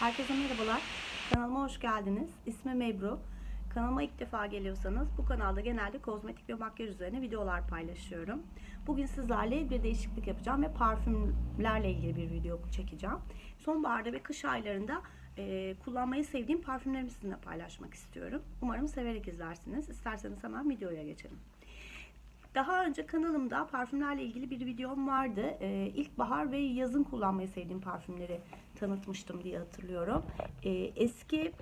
Herkese merhabalar. Kanalıma hoş geldiniz. İsmim Ebru. Kanalıma ilk defa geliyorsanız bu kanalda genelde kozmetik ve makyaj üzerine videolar paylaşıyorum. Bugün sizlerle bir değişiklik yapacağım ve parfümlerle ilgili bir video çekeceğim. Sonbaharda ve kış aylarında e, kullanmayı sevdiğim parfümlerimi sizinle paylaşmak istiyorum. Umarım severek izlersiniz. İsterseniz hemen videoya geçelim. Daha önce kanalımda parfümlerle ilgili bir videom vardı. Ee, ilkbahar ve yazın kullanmayı sevdiğim parfümleri tanıtmıştım diye hatırlıyorum. Ee, eski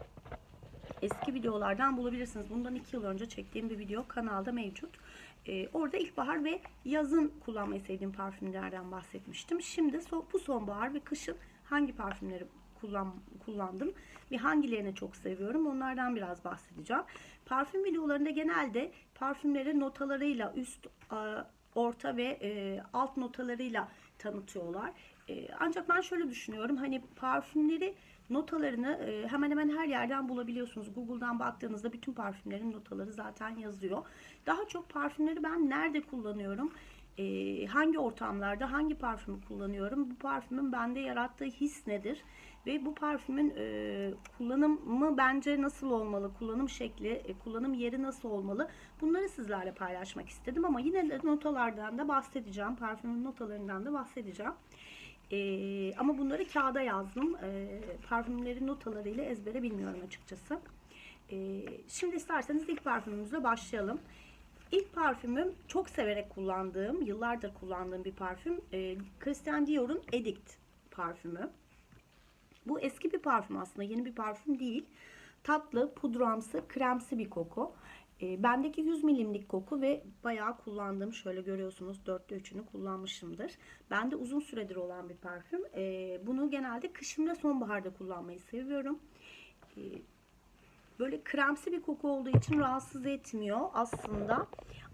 eski videolardan bulabilirsiniz. Bundan iki yıl önce çektiğim bir video kanalda mevcut. Ee, orada ilkbahar ve yazın kullanmayı sevdiğim parfümlerden bahsetmiştim. Şimdi so- bu sonbahar ve kışın hangi parfümleri kullan, kullandım ve hangilerini çok seviyorum onlardan biraz bahsedeceğim. Parfüm videolarında genelde parfümleri notalarıyla üst, orta ve e, alt notalarıyla tanıtıyorlar. E, ancak ben şöyle düşünüyorum hani parfümleri notalarını e, hemen hemen her yerden bulabiliyorsunuz. Google'dan baktığınızda bütün parfümlerin notaları zaten yazıyor. Daha çok parfümleri ben nerede kullanıyorum? e, hangi ortamlarda hangi parfümü kullanıyorum? Bu parfümün bende yarattığı his nedir? Ve bu parfümün e, kullanımı bence nasıl olmalı? Kullanım şekli, e, kullanım yeri nasıl olmalı? Bunları sizlerle paylaşmak istedim ama yine de notalardan da bahsedeceğim. Parfümün notalarından da bahsedeceğim. E, ama bunları kağıda yazdım. E, parfümlerin notalarıyla ezbere bilmiyorum açıkçası. E, şimdi isterseniz ilk parfümümüzle başlayalım. İlk parfümüm çok severek kullandığım, yıllardır kullandığım bir parfüm. E, Christian Dior'un Edict parfümü. Bu eski bir parfüm aslında, yeni bir parfüm değil. Tatlı, pudramsı, kremsi bir koku. E, bendeki 100 milimlik koku ve bayağı kullandığım, şöyle görüyorsunuz dörtte üçünü kullanmışımdır. Bende uzun süredir olan bir parfüm. E, bunu genelde kışın ve sonbaharda kullanmayı seviyorum. E, böyle kremsi bir koku olduğu için rahatsız etmiyor aslında.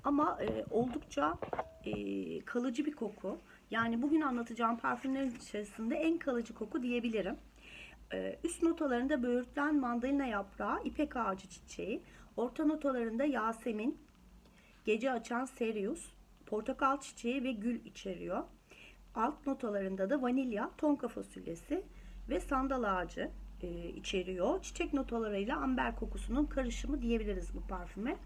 Ama e, oldukça e, kalıcı bir koku. Yani bugün anlatacağım parfümlerin içerisinde en kalıcı koku diyebilirim. E, üst notalarında böğürtlen mandalina yaprağı, ipek ağacı çiçeği. Orta notalarında yasemin, gece açan serius, portakal çiçeği ve gül içeriyor. Alt notalarında da vanilya, tonka fasulyesi ve sandal ağacı e, içeriyor. Çiçek notalarıyla amber kokusunun karışımı diyebiliriz bu parfüme.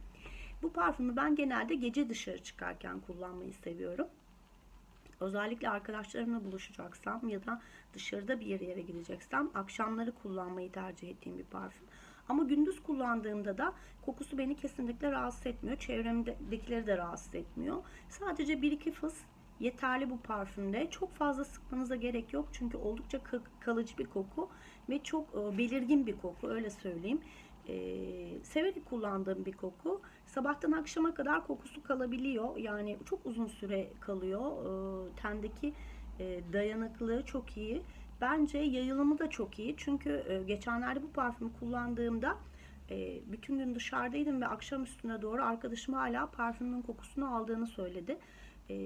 Bu parfümü ben genelde gece dışarı çıkarken kullanmayı seviyorum. Özellikle arkadaşlarımla buluşacaksam ya da dışarıda bir yere gideceksem akşamları kullanmayı tercih ettiğim bir parfüm. Ama gündüz kullandığımda da kokusu beni kesinlikle rahatsız etmiyor. Çevremdekileri de rahatsız etmiyor. Sadece 1-2 fıs yeterli bu parfümde. Çok fazla sıkmanıza gerek yok. Çünkü oldukça kalıcı bir koku ve çok e, belirgin bir koku öyle söyleyeyim. Ee, severek kullandığım bir koku. Sabahtan akşama kadar kokusu kalabiliyor. Yani çok uzun süre kalıyor. Ee, tendeki e, dayanıklılığı çok iyi. Bence yayılımı da çok iyi. Çünkü e, geçenlerde bu parfümü kullandığımda e, bütün gün dışarıdaydım ve akşam üstüne doğru arkadaşım hala parfümün kokusunu aldığını söyledi. E,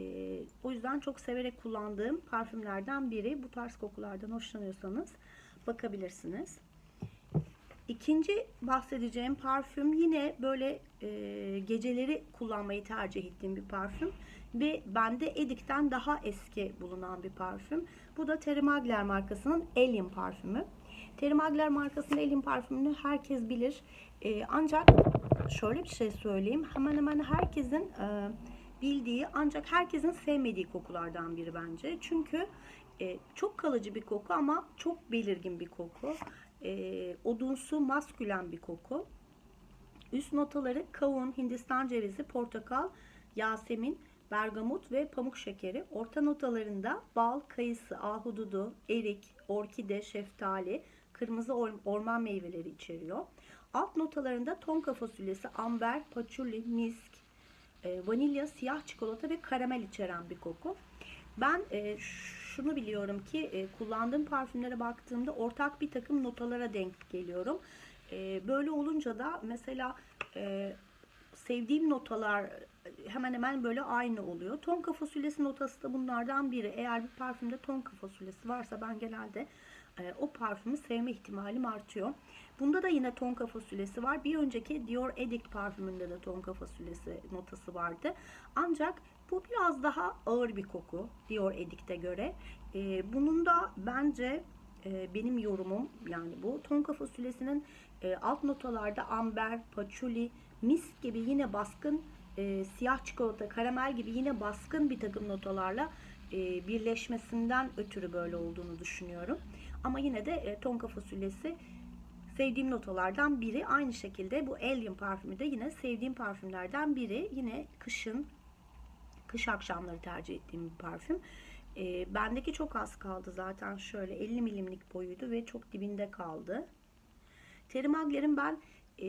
o yüzden çok severek kullandığım parfümlerden biri. Bu tarz kokulardan hoşlanıyorsanız bakabilirsiniz. İkinci bahsedeceğim parfüm yine böyle e, geceleri kullanmayı tercih ettiğim bir parfüm ve bende Edik'ten daha eski bulunan bir parfüm. Bu da Terry Magler markasının Alien parfümü. Terry Magler markasının Alien parfümünü herkes bilir. E, ancak şöyle bir şey söyleyeyim. Hemen hemen herkesin e, bildiği ancak herkesin sevmediği kokulardan biri bence. Çünkü e, çok kalıcı bir koku ama çok belirgin bir koku. E, odunsu, maskülen bir koku. Üst notaları kavun, hindistan cevizi, portakal, yasemin, bergamot ve pamuk şekeri. Orta notalarında bal, kayısı, ahududu, erik, orkide, şeftali, kırmızı orman meyveleri içeriyor. Alt notalarında tonka fasulyesi, amber, patchouli, misk, e, vanilya, siyah çikolata ve karamel içeren bir koku. Ben e, şunu biliyorum ki e, kullandığım parfümlere baktığımda ortak bir takım notalara denk geliyorum. E, böyle olunca da mesela e, sevdiğim notalar hemen hemen böyle aynı oluyor. Tonka fasulyesi notası da bunlardan biri. Eğer bir parfümde tonka fasulyesi varsa ben genelde e, o parfümü sevme ihtimalim artıyor. Bunda da yine tonka fasulyesi var. Bir önceki Dior Edict parfümünde de tonka fasulyesi notası vardı. Ancak bu biraz daha ağır bir koku Dior Edict'e göre. E, bunun da bence e, benim yorumum yani bu. Tonka fasulyesinin e, alt notalarda amber, patchouli, mis gibi yine baskın e, siyah çikolata, karamel gibi yine baskın bir takım notalarla e, birleşmesinden ötürü böyle olduğunu düşünüyorum. Ama yine de e, tonka fasulyesi sevdiğim notalardan biri. Aynı şekilde bu Alien parfümü de yine sevdiğim parfümlerden biri. Yine kışın, kış akşamları tercih ettiğim bir parfüm. E, bendeki çok az kaldı zaten şöyle 50 milimlik boyuydu ve çok dibinde kaldı. Terry Magler'in ben e,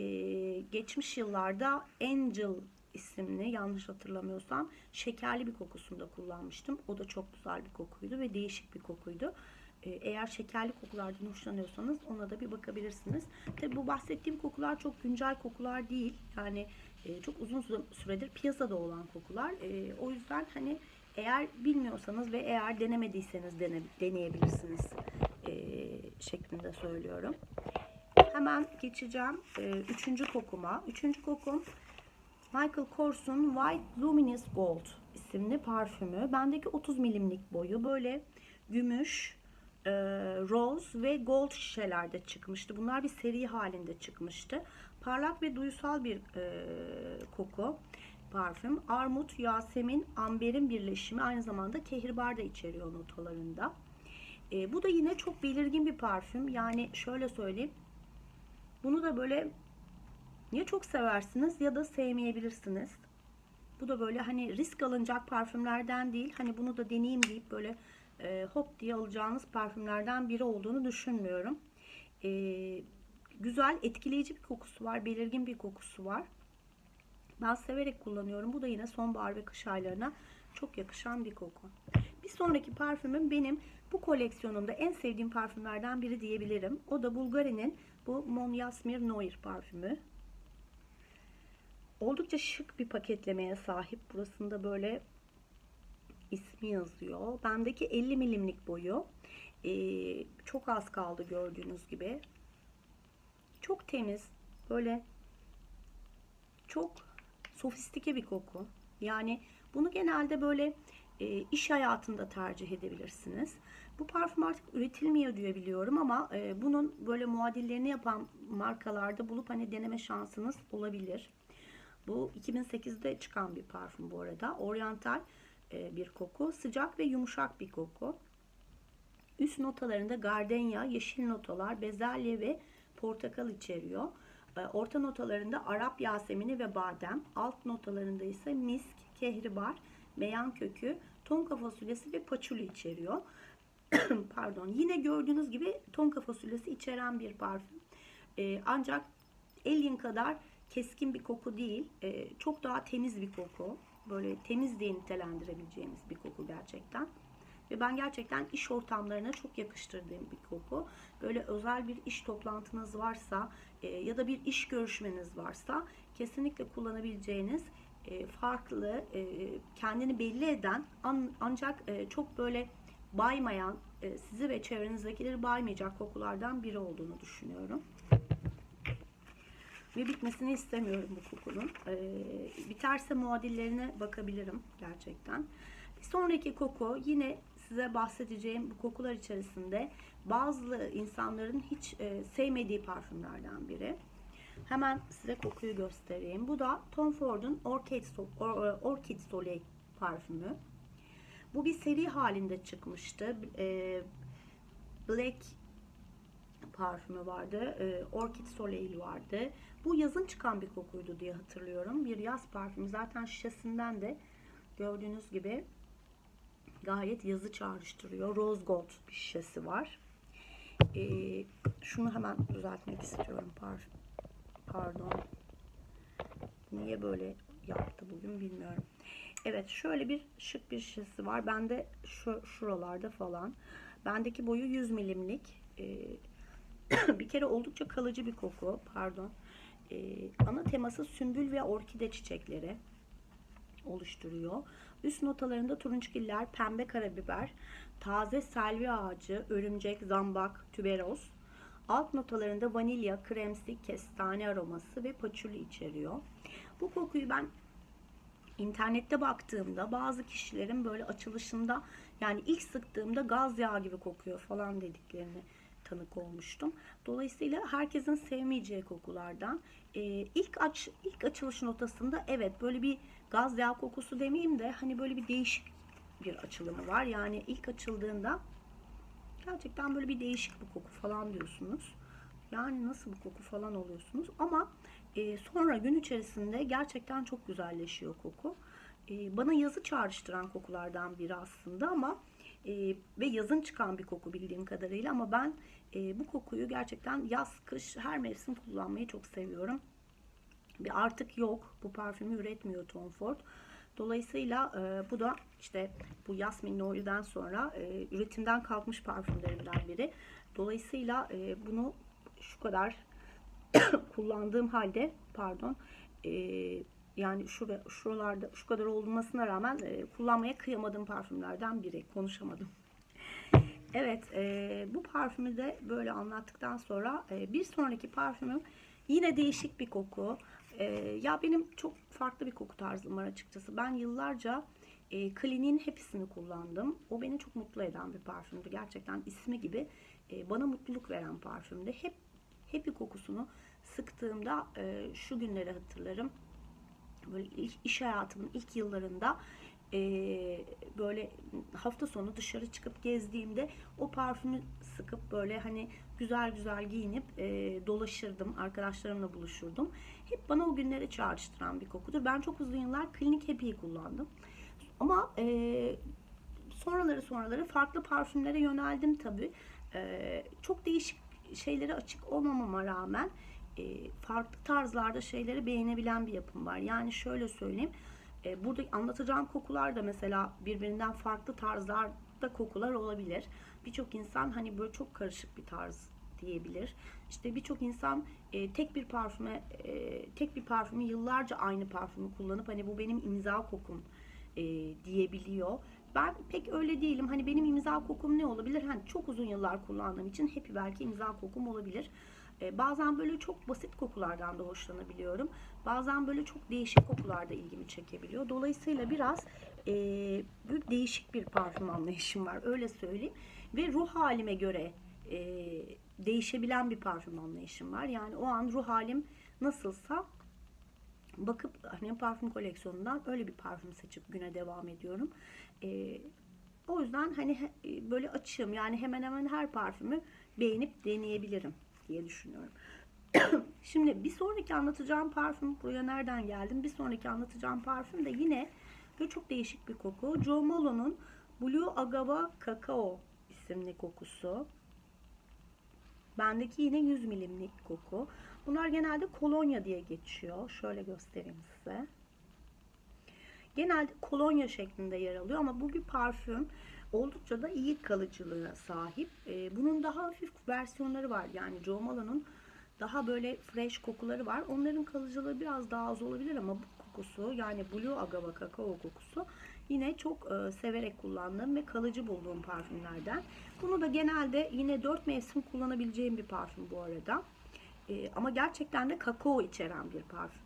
geçmiş yıllarda Angel isimli yanlış hatırlamıyorsam şekerli bir kokusunda kullanmıştım. O da çok güzel bir kokuydu ve değişik bir kokuydu. E, eğer şekerli kokulardan hoşlanıyorsanız ona da bir bakabilirsiniz. Tabi bu bahsettiğim kokular çok güncel kokular değil. Yani e, çok uzun süredir piyasada olan kokular. E, o yüzden hani eğer bilmiyorsanız ve eğer denemediyseniz dene, deneyebilirsiniz e, şeklinde söylüyorum. Hemen geçeceğim üçüncü kokuma. Üçüncü kokum Michael Kors'un White Luminous Gold isimli parfümü. Bendeki 30 milimlik boyu böyle gümüş, rose ve gold şişelerde çıkmıştı. Bunlar bir seri halinde çıkmıştı. Parlak ve duysal bir e, koku parfüm. Armut, yasemin, amberin birleşimi aynı zamanda kehribar da içeriyor notalarında. E, bu da yine çok belirgin bir parfüm. Yani şöyle söyleyeyim. Bunu da böyle ya çok seversiniz ya da sevmeyebilirsiniz. Bu da böyle hani risk alınacak parfümlerden değil. Hani bunu da deneyeyim deyip böyle e, hop diye alacağınız parfümlerden biri olduğunu düşünmüyorum. E, güzel, etkileyici bir kokusu var. Belirgin bir kokusu var. Ben severek kullanıyorum. Bu da yine sonbahar ve kış aylarına çok yakışan bir koku. Bir sonraki parfümüm benim bu koleksiyonumda en sevdiğim parfümlerden biri diyebilirim. O da Bulgari'nin bu Mon Yasmir Noir parfümü. Oldukça şık bir paketlemeye sahip. Burasında böyle ismi yazıyor. Bendeki 50 milimlik boyu. Ee, çok az kaldı gördüğünüz gibi. Çok temiz. Böyle çok sofistike bir koku. Yani bunu genelde böyle e, iş hayatında tercih edebilirsiniz. Bu parfüm artık üretilmiyor diye biliyorum ama e, bunun böyle muadillerini yapan markalarda bulup hani deneme şansınız olabilir. Bu 2008'de çıkan bir parfüm bu arada. Oriental e, bir koku. Sıcak ve yumuşak bir koku. Üst notalarında gardenya, yeşil notalar, bezelye ve portakal içeriyor. E, orta notalarında Arap yasemini ve badem. Alt notalarında ise misk, kehribar, meyan kökü, tonka fasulyesi ve paçuli içeriyor. Pardon. Yine gördüğünüz gibi tonka fasulyesi içeren bir parfüm. E, ancak Alien kadar keskin bir koku değil. E, çok daha temiz bir koku. Böyle temiz diye nitelendirebileceğimiz bir koku gerçekten. Ve ben gerçekten iş ortamlarına çok yakıştırdığım bir koku. Böyle özel bir iş toplantınız varsa e, ya da bir iş görüşmeniz varsa kesinlikle kullanabileceğiniz e, farklı, e, kendini belli eden an, ancak e, çok böyle baymayan, e, sizi ve çevrenizdekileri baymayacak kokulardan biri olduğunu düşünüyorum. Ve bitmesini istemiyorum bu kokunun. Ee, biterse muadillerine bakabilirim gerçekten. Sonraki koku yine size bahsedeceğim bu kokular içerisinde bazı insanların hiç e, sevmediği parfümlerden biri. Hemen size kokuyu göstereyim. Bu da Tom Ford'un Orchid, Orchid Soleil parfümü. Bu bir seri halinde çıkmıştı. E, Black parfümü vardı. E, Orchid Soleil vardı. Bu yazın çıkan bir kokuydu diye hatırlıyorum. Bir yaz parfümü. Zaten şişesinden de gördüğünüz gibi gayet yazı çağrıştırıyor. Rose Gold bir şişesi var. E, şunu hemen düzeltmek istiyorum. Parfüm. Pardon. Niye böyle yaptı bugün bilmiyorum. Evet şöyle bir şık bir şişesi var. Bende şu şuralarda falan. Bendeki boyu 100 milimlik. Ee, bir kere oldukça kalıcı bir koku. Pardon. Ee, ana teması sümbül ve orkide çiçekleri oluşturuyor. Üst notalarında turunçgiller, pembe karabiber, taze selvi ağacı, örümcek, zambak, tüberoz. Alt notalarında vanilya, kremsi, kestane aroması ve paçuli içeriyor. Bu kokuyu ben internette baktığımda bazı kişilerin böyle açılışında yani ilk sıktığımda gaz yağı gibi kokuyor falan dediklerini tanık olmuştum. Dolayısıyla herkesin sevmeyeceği kokulardan. Ee, ilk aç ilk açılış notasında evet böyle bir gaz yağı kokusu demeyeyim de hani böyle bir değişik bir açılımı var. Yani ilk açıldığında gerçekten böyle bir değişik bir koku falan diyorsunuz. Yani nasıl bir koku falan oluyorsunuz. Ama e, sonra gün içerisinde gerçekten çok güzelleşiyor koku. E, bana yazı çağrıştıran kokulardan biri aslında ama e, ve yazın çıkan bir koku bildiğim kadarıyla ama ben e, bu kokuyu gerçekten yaz, kış her mevsim kullanmayı çok seviyorum. Bir artık yok. Bu parfümü üretmiyor Tom Ford. Dolayısıyla e, bu da işte bu Yasmin Noel'den sonra e, üretimden kalkmış parfümlerimden biri. Dolayısıyla e, bunu şu kadar kullandığım halde pardon e, yani şura, şuralarda şu kadar olmasına rağmen e, kullanmaya kıyamadığım parfümlerden biri. Konuşamadım. Evet, e, bu parfümü de böyle anlattıktan sonra e, bir sonraki parfümüm yine değişik bir koku. E, ya benim çok farklı bir koku tarzım var açıkçası. Ben yıllarca e, Clinique'in hepsini kullandım. O beni çok mutlu eden bir parfümdü. Gerçekten ismi gibi e, bana mutluluk veren parfümdü. Hep Happy kokusunu sıktığımda e, şu günleri hatırlarım. Böyle iş hayatımın ilk yıllarında e, böyle hafta sonu dışarı çıkıp gezdiğimde o parfümü sıkıp böyle hani güzel güzel giyinip e, dolaşırdım. Arkadaşlarımla buluşurdum. Hep bana o günleri çağrıştıran bir kokudur. Ben çok uzun yıllar Clinique Happy'yi kullandım. Ama e, sonraları sonraları farklı parfümlere yöneldim tabii. E, çok değişik şeylere açık olmamama rağmen farklı tarzlarda şeyleri beğenebilen bir yapım var. Yani şöyle söyleyeyim. E, burada anlatacağım kokular da mesela birbirinden farklı tarzlarda kokular olabilir. Birçok insan hani böyle çok karışık bir tarz diyebilir. İşte birçok insan e, tek bir parfüme e, tek bir parfümü yıllarca aynı parfümü kullanıp hani bu benim imza kokum e, diyebiliyor. Ben pek öyle değilim. Hani benim imza kokum ne olabilir? Hani çok uzun yıllar kullandığım için Happy belki imza kokum olabilir. Ee, bazen böyle çok basit kokulardan da hoşlanabiliyorum. Bazen böyle çok değişik kokular da ilgimi çekebiliyor. Dolayısıyla biraz e, böyle değişik bir parfüm anlayışım var. Öyle söyleyeyim. Ve ruh halime göre e, değişebilen bir parfüm anlayışım var. Yani o an ruh halim nasılsa bakıp hani parfüm koleksiyonundan öyle bir parfüm seçip güne devam ediyorum. E, o yüzden hani e, böyle açığım yani hemen hemen her parfümü beğenip deneyebilirim diye düşünüyorum. Şimdi bir sonraki anlatacağım parfüm buraya nereden geldim? Bir sonraki anlatacağım parfüm de yine böyle çok değişik bir koku. Jo Malone'un Blue Agave Cacao isimli kokusu. Bendeki yine 100 milimlik koku. Bunlar genelde kolonya diye geçiyor. Şöyle göstereyim size. Genelde kolonya şeklinde yer alıyor ama bu bir parfüm. Oldukça da iyi kalıcılığa sahip. Ee, bunun daha hafif versiyonları var. Yani Jo Malone'un daha böyle fresh kokuları var. Onların kalıcılığı biraz daha az olabilir ama bu kokusu yani Blue Agave Kakao kokusu yine çok e, severek kullandığım ve kalıcı bulduğum parfümlerden. Bunu da genelde yine 4 mevsim kullanabileceğim bir parfüm bu arada. E, ama gerçekten de kakao içeren bir parfüm.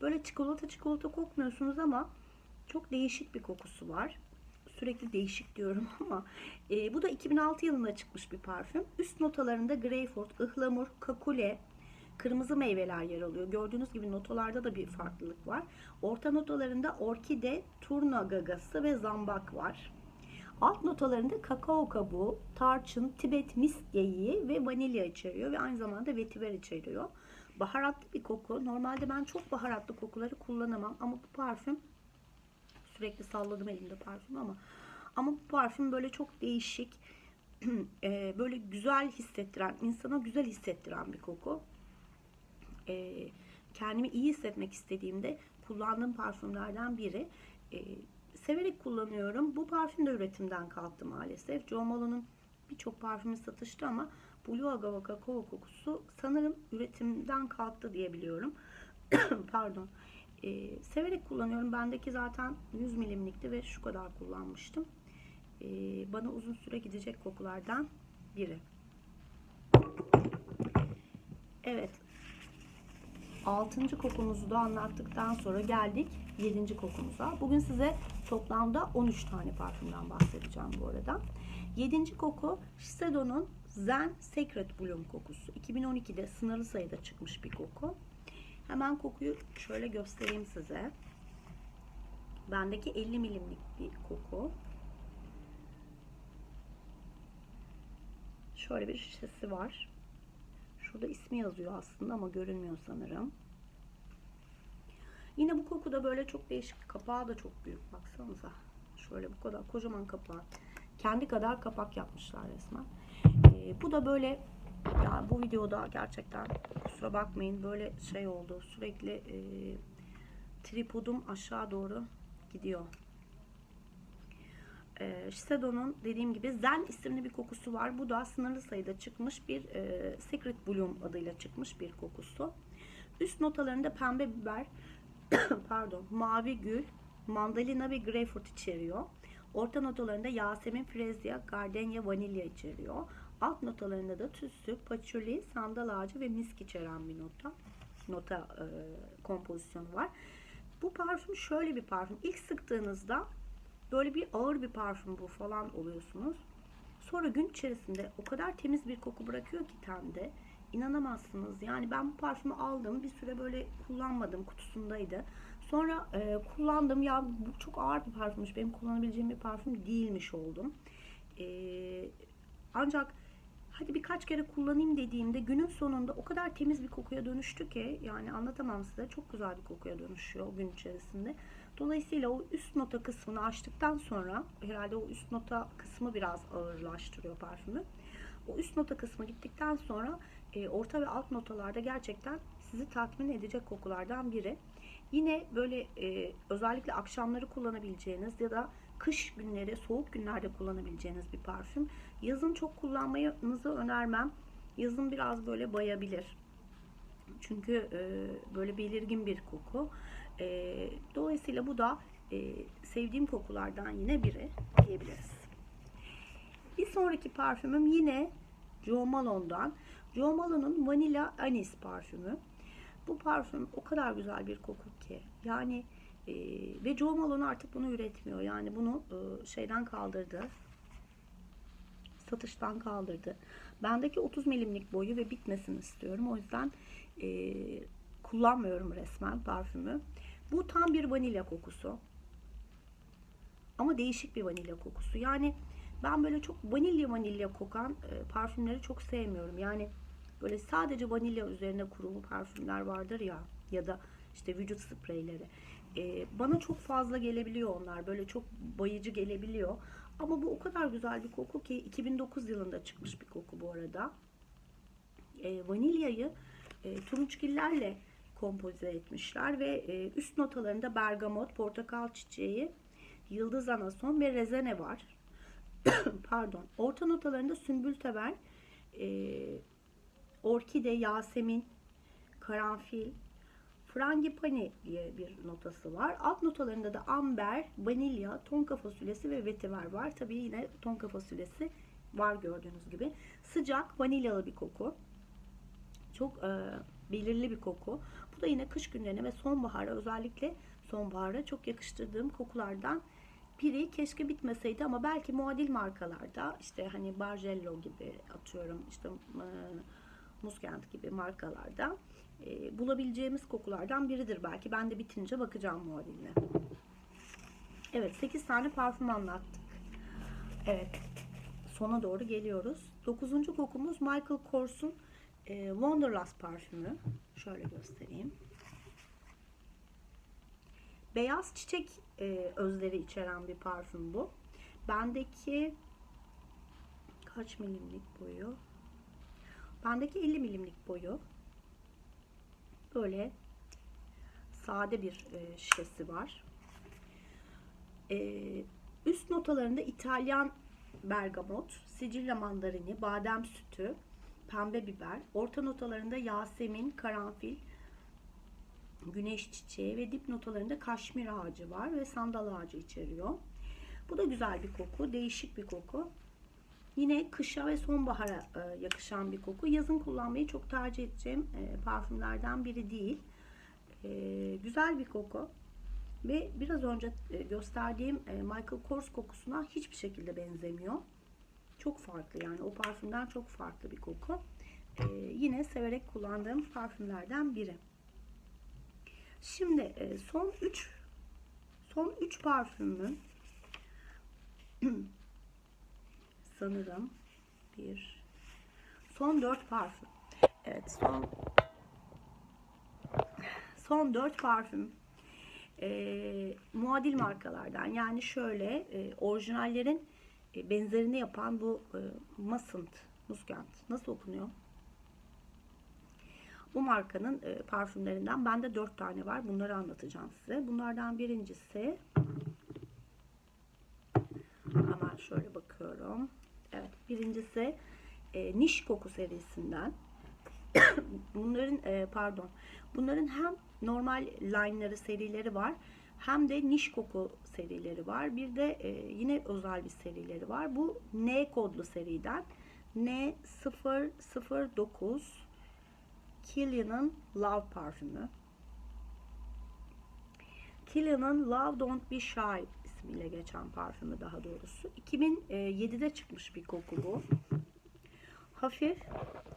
Böyle çikolata çikolata kokmuyorsunuz ama çok değişik bir kokusu var. Sürekli değişik diyorum ama e, bu da 2006 yılında çıkmış bir parfüm. Üst notalarında greyfurt, ıhlamur, kakule, kırmızı meyveler yer alıyor. Gördüğünüz gibi notalarda da bir farklılık var. Orta notalarında orkide, turna gagası ve zambak var. Alt notalarında kakao kabuğu, tarçın, tibet misk geyiği ve vanilya içeriyor ve aynı zamanda vetiver içeriyor. Baharatlı bir koku. Normalde ben çok baharatlı kokuları kullanamam ama bu parfüm sürekli salladım elimde parfüm ama ama bu parfüm böyle çok değişik e, böyle güzel hissettiren insana güzel hissettiren bir koku. E, kendimi iyi hissetmek istediğimde kullandığım parfümlerden biri. E, severek kullanıyorum. Bu parfüm de üretimden kalktı maalesef. Jo Malone'un birçok parfümü satıştı ama Blue Agave Kakao kokusu sanırım üretimden kalktı diye biliyorum. Pardon e, severek kullanıyorum. Bendeki zaten 100 milimlikti ve şu kadar kullanmıştım. E, bana uzun süre gidecek kokulardan biri. Evet. Altıncı kokumuzu da anlattıktan sonra geldik yedinci kokumuza. Bugün size toplamda 13 tane parfümden bahsedeceğim bu arada. Yedinci koku Shiseido'nun Zen Secret Bloom kokusu. 2012'de sınırlı sayıda çıkmış bir koku. Hemen kokuyu şöyle göstereyim size. Bendeki 50 milimlik bir koku. Şöyle bir şişesi var. Şurada ismi yazıyor aslında ama görünmüyor sanırım. Yine bu koku da böyle çok değişik. Kapağı da çok büyük. Baksanıza. Şöyle bu kadar kocaman kapağı. Kendi kadar kapak yapmışlar resmen. Ee, bu da böyle yani bu videoda gerçekten kusura bakmayın böyle şey oldu. Sürekli e, tripodum aşağı doğru gidiyor. E, Shiseido'nun dediğim gibi Zen isimli bir kokusu var. Bu da sınırlı sayıda çıkmış bir e, Secret Bloom adıyla çıkmış bir kokusu. Üst notalarında pembe biber, pardon, mavi gül, mandalina ve greyfurt içeriyor. Orta notalarında Yasemin, Frezya, Gardenia, vanilya içeriyor. Alt notalarında da tütsü, patchouli, sandal ağacı ve misk içeren bir nota. Nota e, kompozisyonu var. Bu parfüm şöyle bir parfüm. İlk sıktığınızda böyle bir ağır bir parfüm bu falan oluyorsunuz. Sonra gün içerisinde o kadar temiz bir koku bırakıyor ki tende. İnanamazsınız. Yani ben bu parfümü aldım. Bir süre böyle kullanmadım. Kutusundaydı. Sonra e, kullandım. Ya bu çok ağır bir parfümmüş. Benim kullanabileceğim bir parfüm değilmiş oldum. E, ancak hadi birkaç kere kullanayım dediğimde günün sonunda o kadar temiz bir kokuya dönüştü ki yani anlatamam size. Çok güzel bir kokuya dönüşüyor o gün içerisinde. Dolayısıyla o üst nota kısmını açtıktan sonra herhalde o üst nota kısmı biraz ağırlaştırıyor parfümü. O üst nota kısmı gittikten sonra e, orta ve alt notalarda gerçekten sizi tatmin edecek kokulardan biri. Yine böyle e, özellikle akşamları kullanabileceğiniz ya da kış günleri, soğuk günlerde kullanabileceğiniz bir parfüm. Yazın çok kullanmanızı önermem. Yazın biraz böyle bayabilir. Çünkü e, böyle belirgin bir koku. E, dolayısıyla bu da e, sevdiğim kokulardan yine biri diyebiliriz. Bir sonraki parfümüm yine Jo Malone'dan. Jo Malone'un Vanilla Anis parfümü. Bu parfüm o kadar güzel bir koku ki. Yani e, ve Jo Malone artık bunu üretmiyor. Yani bunu e, şeyden kaldırdı. Satıştan kaldırdı. Bendeki 30 milimlik boyu ve bitmesini istiyorum. O yüzden e, kullanmıyorum resmen parfümü. Bu tam bir vanilya kokusu. Ama değişik bir vanilya kokusu. Yani ben böyle çok vanilya vanilya kokan e, parfümleri çok sevmiyorum. Yani böyle sadece vanilya üzerine kurulu parfümler vardır ya ya da işte vücut spreyleri. E, bana çok fazla gelebiliyor onlar. Böyle çok bayıcı gelebiliyor. Ama bu o kadar güzel bir koku ki 2009 yılında çıkmış bir koku bu arada. E, vanilyayı e, turunçgillerle kompoze etmişler ve e, üst notalarında bergamot, portakal çiçeği, yıldız anason ve rezene var. Pardon. Orta notalarında sümbül teber, e, orkide, yasemin, karanfil, frangipani diye bir notası var. Alt notalarında da amber, vanilya, tonka fasulyesi ve vetiver var. Tabii yine tonka fasulyesi var gördüğünüz gibi. Sıcak, vanilyalı bir koku. Çok e, belirli bir koku. Bu da yine kış günlerine ve sonbahara özellikle sonbahara çok yakıştırdığım kokulardan biri keşke bitmeseydi ama belki muadil markalarda işte hani Bargello gibi atıyorum işte e, Muskent gibi markalarda e, bulabileceğimiz kokulardan biridir belki. Ben de bitince bakacağım muadiline. Evet 8 tane parfüm anlattık. Evet sona doğru geliyoruz. 9. kokumuz Michael Kors'un e, Wonderlust parfümü. Şöyle göstereyim. Beyaz çiçek e, özleri içeren bir parfüm bu. Bendeki kaç milimlik boyu? Bendeki 50 milimlik boyu. Böyle sade bir e, şişesi var. E, üst notalarında İtalyan bergamot, sicilya mandarini, badem sütü, pembe biber. Orta notalarında yasemin, karanfil, güneş çiçeği ve dip notalarında kaşmir ağacı var ve sandal ağacı içeriyor. Bu da güzel bir koku, değişik bir koku. Yine kışa ve sonbahara e, yakışan bir koku. Yazın kullanmayı çok tercih edeceğim e, parfümlerden biri değil. E, güzel bir koku. Ve biraz önce gösterdiğim Michael Kors kokusuna hiçbir şekilde benzemiyor. çok farklı yani o parfümden çok farklı bir koku. Ee, yine severek kullandığım parfümlerden biri. Şimdi e, son 3 son 3 parfümün sanırım bir son 4 parfüm. Evet son son 4 parfüm e, muadil markalardan yani şöyle e, orijinallerin e, benzerini yapan bu e, Mustn't, Muskant nasıl okunuyor? Bu markanın e, parfümlerinden bende 4 tane var. Bunları anlatacağım size. Bunlardan birincisi hemen şöyle bakıyorum. Evet, birincisi e, Niş Koku serisinden. bunların e, pardon. Bunların hem normal line'ları serileri var hem de niş koku serileri var. Bir de e, yine özel bir serileri var. Bu N kodlu seriden N009 Killian'ın Love parfümü. Killian'ın Love Don't Be Shy ismiyle geçen parfümü daha doğrusu. 2007'de çıkmış bir koku bu. Hafif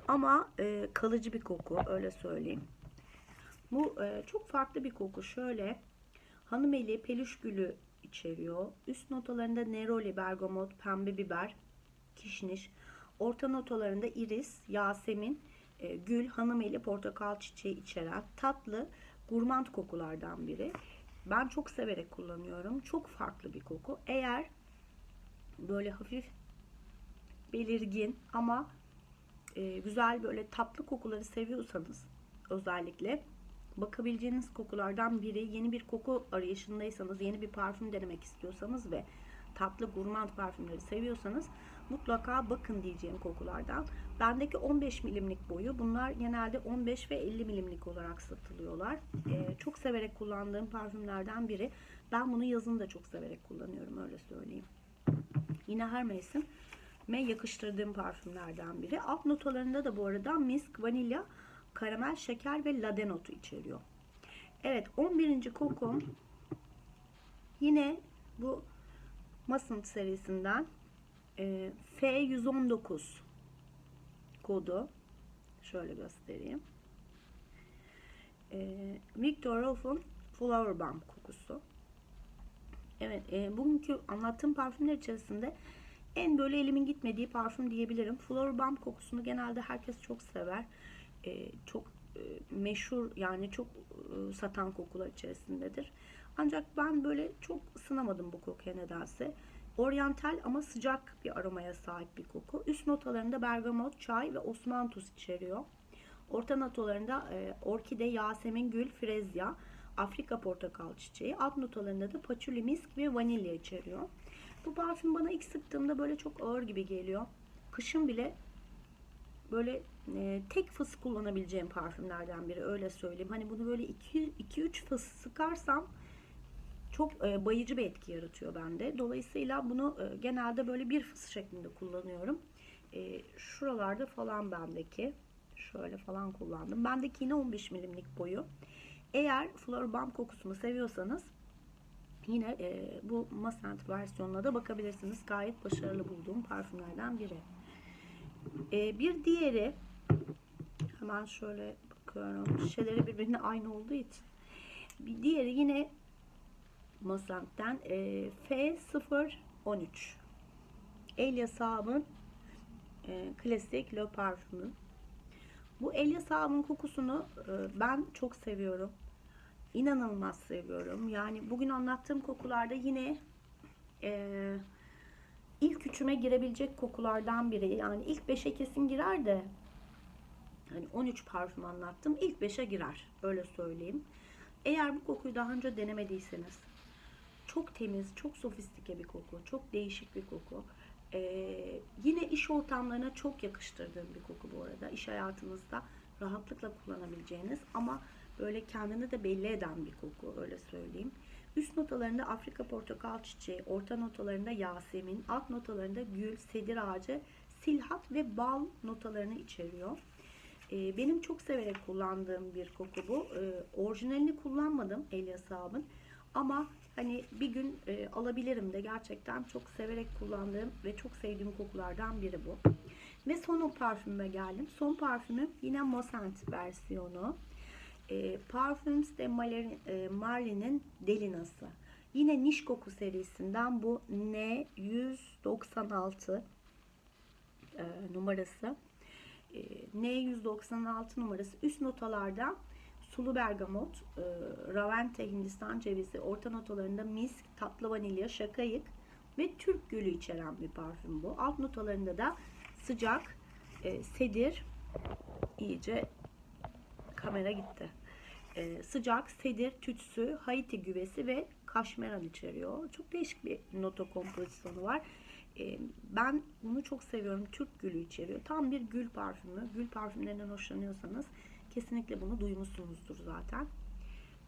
ama e, kalıcı bir koku öyle söyleyeyim. Bu e, çok farklı bir koku. Şöyle hanımeli peluş gülü içeriyor. Üst notalarında neroli, bergamot, pembe biber, kişniş. Orta notalarında iris, yasemin, e, gül, hanımeli, portakal çiçeği içeren tatlı gurmand kokulardan biri. Ben çok severek kullanıyorum. Çok farklı bir koku. Eğer böyle hafif belirgin ama e, güzel böyle tatlı kokuları seviyorsanız özellikle bakabileceğiniz kokulardan biri. Yeni bir koku arayışındaysanız, yeni bir parfüm denemek istiyorsanız ve tatlı gurmand parfümleri seviyorsanız mutlaka bakın diyeceğim kokulardan. Bendeki 15 milimlik boyu. Bunlar genelde 15 ve 50 milimlik olarak satılıyorlar. Ee, çok severek kullandığım parfümlerden biri. Ben bunu yazın da çok severek kullanıyorum öyle söyleyeyim. Yine her mevsim me yakıştırdığım parfümlerden biri. Alt notalarında da bu arada misk, vanilya, karamel, şeker ve lade notu içeriyor. Evet 11. kokum yine bu Mustn't serisinden e, F119 kodu şöyle göstereyim. E, Victor Rolf'un Flower Bomb kokusu. Evet, e, bugünkü anlattığım parfümler içerisinde en böyle elimin gitmediği parfüm diyebilirim. Flower Bomb kokusunu genelde herkes çok sever. E, çok e, meşhur yani çok e, satan kokular içerisindedir. Ancak ben böyle çok ısınamadım bu kokuya nedense. Oryantal ama sıcak bir aromaya sahip bir koku. Üst notalarında bergamot, çay ve osman tuz içeriyor. Orta notalarında e, orkide, yasemin, gül, frezya, Afrika portakal çiçeği. Alt notalarında da patchouli, misk ve vanilya içeriyor. Bu parfüm bana ilk sıktığımda böyle çok ağır gibi geliyor. Kışın bile böyle e, tek fıs kullanabileceğim parfümlerden biri öyle söyleyeyim. Hani bunu böyle 2-3 fıs sıkarsam çok e, bayıcı bir etki yaratıyor bende. Dolayısıyla bunu e, genelde böyle bir fıs şeklinde kullanıyorum. E, şuralarda falan bendeki şöyle falan kullandım. Bendeki yine 15 milimlik boyu. Eğer Flower Bomb kokusunu seviyorsanız yine bu Masent versiyonuna da bakabilirsiniz. Gayet başarılı bulduğum parfümlerden biri. Bir diğeri hemen şöyle bakıyorum. Şişeleri birbirine aynı olduğu için. Bir diğeri yine Mosent'ten e, F013 Elia Saab'ın e, klasik Le parfümü. Bu Elia Saab'ın kokusunu e, ben çok seviyorum. İnanılmaz seviyorum. Yani bugün anlattığım kokularda yine e, ilk üçüme girebilecek kokulardan biri. Yani ilk 5'e kesin girer de hani 13 parfüm anlattım. İlk 5'e girer. Öyle söyleyeyim. Eğer bu kokuyu daha önce denemediyseniz çok temiz, çok sofistike bir koku. Çok değişik bir koku. Ee, yine iş ortamlarına çok yakıştırdığım bir koku bu arada. İş hayatınızda rahatlıkla kullanabileceğiniz ama böyle kendini de belli eden bir koku öyle söyleyeyim. Üst notalarında Afrika portakal çiçeği, orta notalarında yasemin, alt notalarında gül, sedir ağacı, silhat ve bal notalarını içeriyor. Ee, benim çok severek kullandığım bir koku bu. Ee, orijinalini kullanmadım Elia Saab'ın ama Hani bir gün e, alabilirim de gerçekten çok severek kullandığım ve çok sevdiğim kokulardan biri bu. Ve son parfümüme geldim. Son parfümüm yine Mosent versiyonu. E, Parfums de e, Marly'nin Delinası. Yine niş koku serisinden bu N196 e, numarası. E, N196 numarası üst notalarda sulu bergamot, e, ravente, hindistan cevizi, orta notalarında misk, tatlı vanilya, şakayık ve Türk gülü içeren bir parfüm bu. Alt notalarında da sıcak, e, sedir, iyice kamera gitti. E, sıcak, sedir, tütsü, Haiti güvesi ve kaşmeran içeriyor. Çok değişik bir nota kompozisyonu var. E, ben bunu çok seviyorum. Türk gülü içeriyor. Tam bir gül parfümü. Gül parfümlerinden hoşlanıyorsanız kesinlikle bunu duymuşsunuzdur zaten.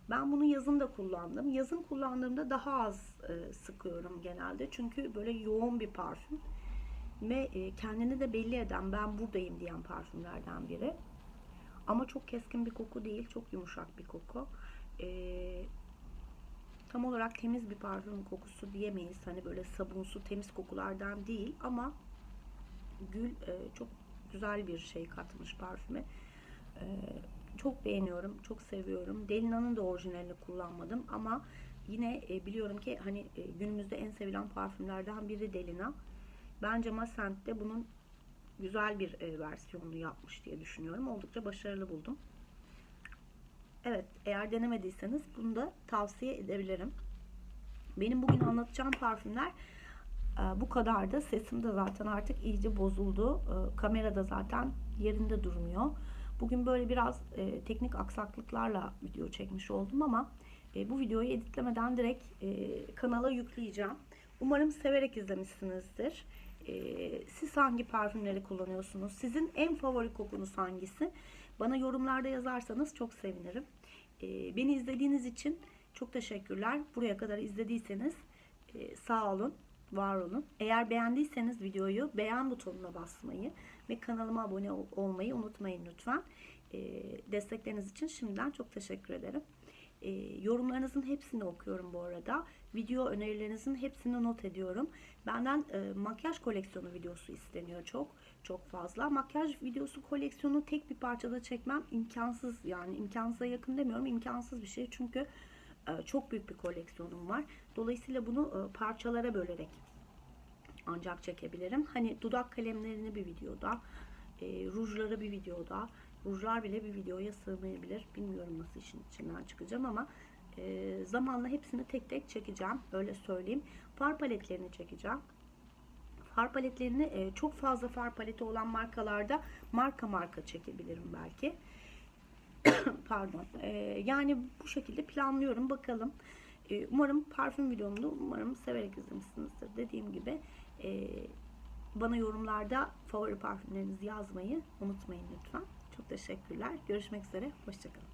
Ben bunu yazın da kullandım. Yazın kullandığımda daha az e, sıkıyorum genelde. Çünkü böyle yoğun bir parfüm. Ve e, kendini de belli eden ben buradayım diyen parfümlerden biri. Ama çok keskin bir koku değil. Çok yumuşak bir koku. Ee, tam olarak temiz bir parfüm kokusu diyemeyiz. Hani böyle sabunsu temiz kokulardan değil ama gül e, çok güzel bir şey katmış parfüme. Ee, çok beğeniyorum, çok seviyorum. Delina'nın da orijinalini kullanmadım ama yine e, biliyorum ki hani e, günümüzde en sevilen parfümlerden biri Delina. Bence Mascent de bunun güzel bir e, versiyonunu yapmış diye düşünüyorum. Oldukça başarılı buldum. Evet, eğer denemediyseniz bunu da tavsiye edebilirim. Benim bugün anlatacağım parfümler bu kadar da sesim de zaten artık iyice bozuldu. E, kamerada zaten yerinde durmuyor. Bugün böyle biraz e, teknik aksaklıklarla video çekmiş oldum ama e, bu videoyu editlemeden direkt e, kanala yükleyeceğim. Umarım severek izlemişsinizdir. E, siz hangi parfümleri kullanıyorsunuz? Sizin en favori kokunuz hangisi? Bana yorumlarda yazarsanız çok sevinirim. E, beni izlediğiniz için çok teşekkürler. Buraya kadar izlediyseniz e, sağ olun, var olun. Eğer beğendiyseniz videoyu beğen butonuna basmayı ve kanalıma abone ol- olmayı unutmayın lütfen. E, destekleriniz için şimdiden çok teşekkür ederim. E, yorumlarınızın hepsini okuyorum bu arada. Video önerilerinizin hepsini not ediyorum. Benden e, makyaj koleksiyonu videosu isteniyor çok çok fazla. Makyaj videosu koleksiyonu tek bir parçada çekmem imkansız yani imkansıza yakın demiyorum imkansız bir şey çünkü e, çok büyük bir koleksiyonum var. Dolayısıyla bunu e, parçalara bölerek ancak çekebilirim. Hani dudak kalemlerini bir videoda, e, rujları bir videoda, rujlar bile bir videoya sığmayabilir. Bilmiyorum nasıl işin içinden çıkacağım ama e, zamanla hepsini tek tek çekeceğim. Öyle söyleyeyim. Far paletlerini çekeceğim. Far paletlerini e, çok fazla far paleti olan markalarda marka marka çekebilirim belki. Pardon. E, yani bu şekilde planlıyorum. Bakalım. E, umarım parfüm videomda umarım severek izlemişsinizdir. Dediğim gibi e, bana yorumlarda favori parfümlerinizi yazmayı unutmayın lütfen. Çok teşekkürler. Görüşmek üzere. Hoşçakalın.